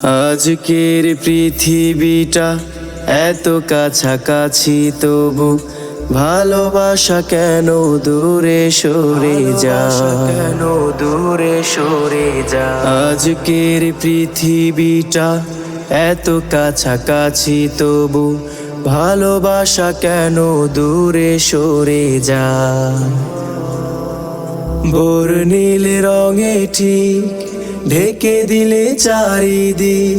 আজকের পৃথিবীটা এত কাছাকাছি তবু ভালোবাসা কেন দূরে সরে যা কেন দূরে সরে যা আজকের পৃথিবীটা এত কাছাকাছি তবু ভালোবাসা কেন দূরে সরে যা বোর নীল রঙে ঠিক ঢেকে দিলে চারিদিক,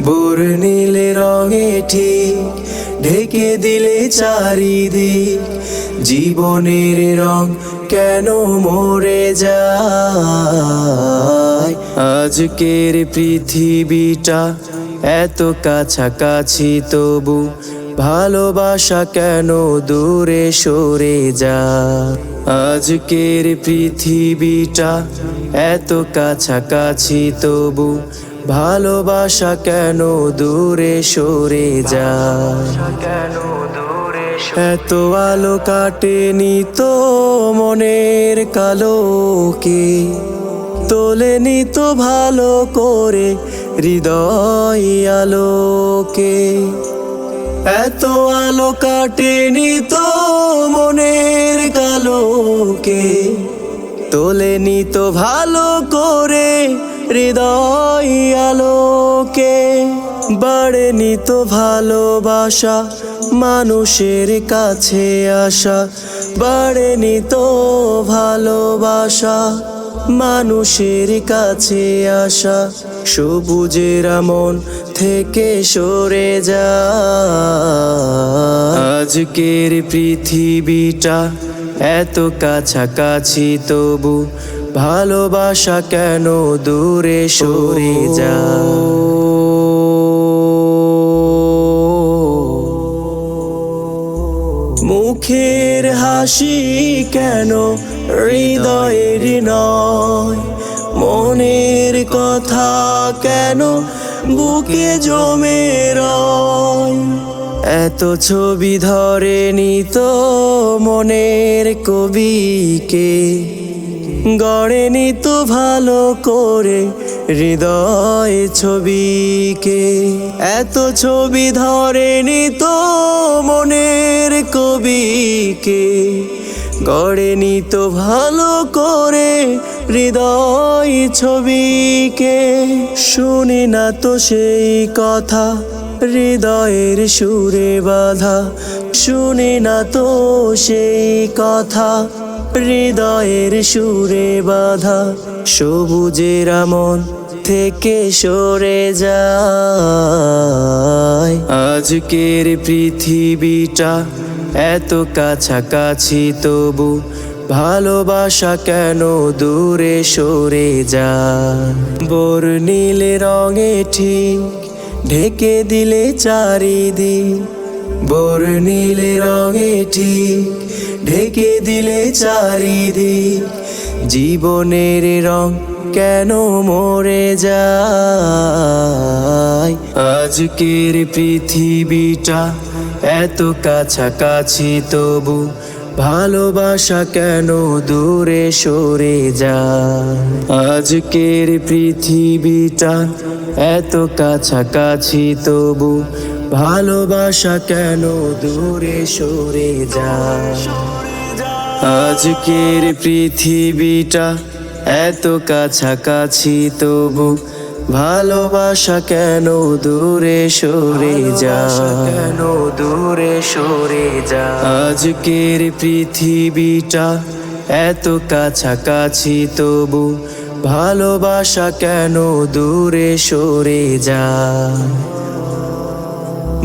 বোর নীল রঙে ঠিক। ঢেকে দিলে চারিদিক, জীবনের রং কেন মরে যায়? আজকের পৃথিবীটা এত কাছাকাছি, তবু ভালোবাসা কেন দূরে সরে যা? আজকের পৃথিবীটা এত কাছাকাছি, তবু ভালোবাসা কেন দূরে সরে যা? কেন দূরে এত আলো কাটেনি তো মনের কালোকে, তোলেনি তো ভালো করে হৃদয় আলোকে। এত আলো কাটেনি তো মনের কালোকে। তোলেনি তো ভালো করে হৃদয় আলোকে। বাড়েনি তো ভালোবাসা মানুষের কাছে আসা। বাড়েনি তো ভালোবাসা মানুষের কাছে আসা, সবুজের মন থেকে সরে যা। আজকের পৃথিবীটা এত কাছাকাছি, তবু ভালোবাসা কেন দূরে সরে যা? মুখের হাসি কেন হৃদয়ের নয়, মনের কথা কেন বুকে জমে এত ছবি ধরে নিত মনের কবিকে, গড়েনি তো ভালো করে হৃদয় ছবিকে। এত ছবি ধরে নিত মনের কবিকে গড়েনি তো ভালো করে হৃদয় ছবিকে। শুনি না তো সেই কথা, হৃদয়ের সুরে বাধা। শুনি না তো সেই কথা, হৃদয়ের সুরে বাধা। সবুজের মন থেকে সরে যায়। আজকের পৃথিবীটা এত কাছাকাছি তবু ভালোবাসা কেন দূরে সরে যায়? বোর নীল রঙে ঠিক ঢেকে দিলে চারিদিক। বোর নীল রঙে ঠিক ঢেকে দিলে চারিদিক। জীবনের রং কেন মরে যায়? আজকের পৃথিবীটা এত কাছাকাছি তবু ভালোবাসা কেন দূরে সরে যা আজকের পৃথিবীটা এত কাছাকাছি তবু ভালোবাসা কেন দূরে সরে যা আজকের পৃথিবীটা এত কাছাকাছি তবু ভালোবাসা কেন দূরে সরে যা? কেন দূরে সরে যা? আজকের পৃথিবীটা এত কাছাকাছি তবু ভালোবাসা কেন দূরে সরে যা?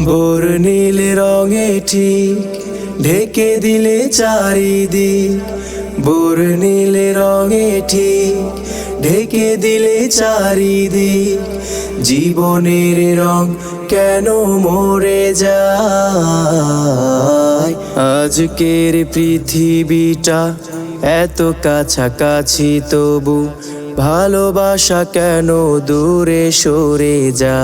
বোর নীল রঙে ঠিক ঢেকে দিলে চারিদিক বোর নীল রঙে ঠিক ঢেকে দিলে চারিদিক, জীবনের রং কেন মরে যায়? আজকের পৃথিবীটা এত কাছাকাছি, তবু ভালোবাসা কেন দূরে সরে যা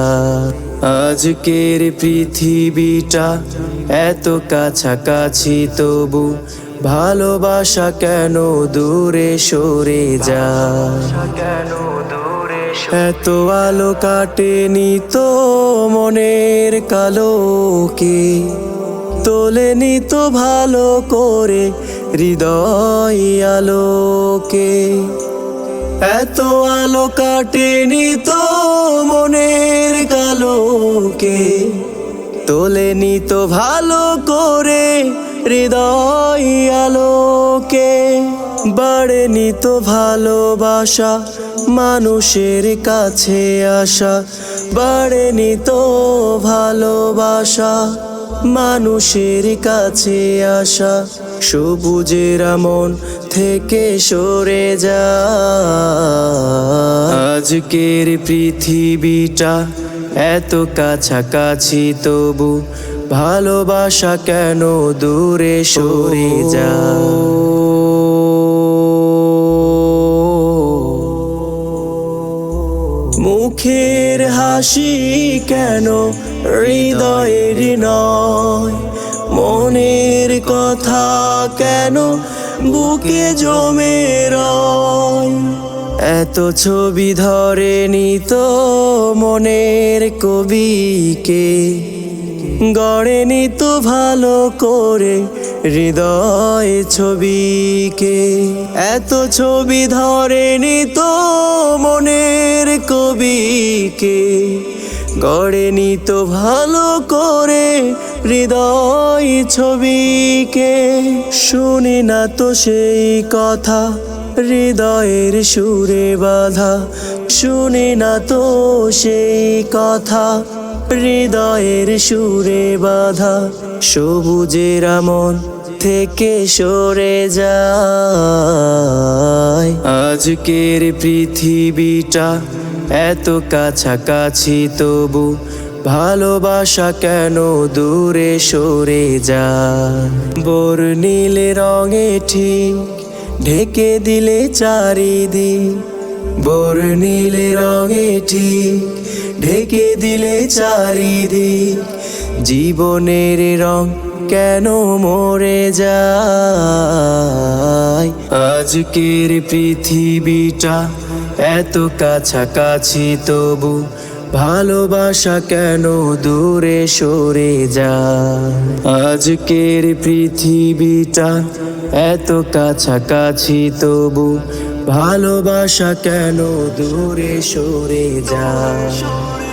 আজকের পৃথিবীটা এত কাছাকাছি, তবু ভালোবাসা কেন দূরে সরে যা কেন দূরে এত আলো কাটেনি তো মনের কালোকে, তোলেনি তো ভালো করে হৃদয় আলোকে। এত আলো কাটেনি তো মনের কালোকে, তোলেনি তো ভালো করে হৃদয় আলোকে বাড়েনি তো ভালোবাসা, মানুষের কাছে আসা। বাড়েনি তো ভালোবাসা, মানুষের কাছে আসা। সবুজের মন থেকে সরে যা। আজকের পৃথিবীটা এত কাছাকাছি, তবু ভালোবাসা কেন দূরে সরে যা মুখের হাসি কেন হৃদয়ের নয়? মনের কথা কেন বুকে জমে রয়? এত ছবি ধরে নিত মনের কবিকে। গড়েনি তো ভালো করে হৃদয় ছবিকে। এত ছবি ধরেনি তো মনের কবিকে। গড়েনি তো ভালো করে হৃদয় ছবিকে। শুনি না তো সেই কথা, হৃদয়ের সুরে বাধা। শুনি না তো সেই কথা হৃদয়ের সুরে বাধা সবুজের মন থেকে সরে যায়। আজকের পৃথিবীটা এত কাছাকাছি, তবু ভালোবাসা কেন দূরে সরে যা যায়? বর্ণিল রঙে ঠিক ঢেকে দিলে চারিদিক বর্ণিল রঙে ঠিক ঢেকে দিলে চারিদিক। জীবনের রং কেন মরে যায়? আজকের পৃথিবীটা এত কাছাকাছি, তবু ভালোবাসা কেন দূরে সরে যায়? আজকের পৃথিবীটা এত কাছাকাছি, তবু ভালোবাসা কেন দূরে সরে যায়?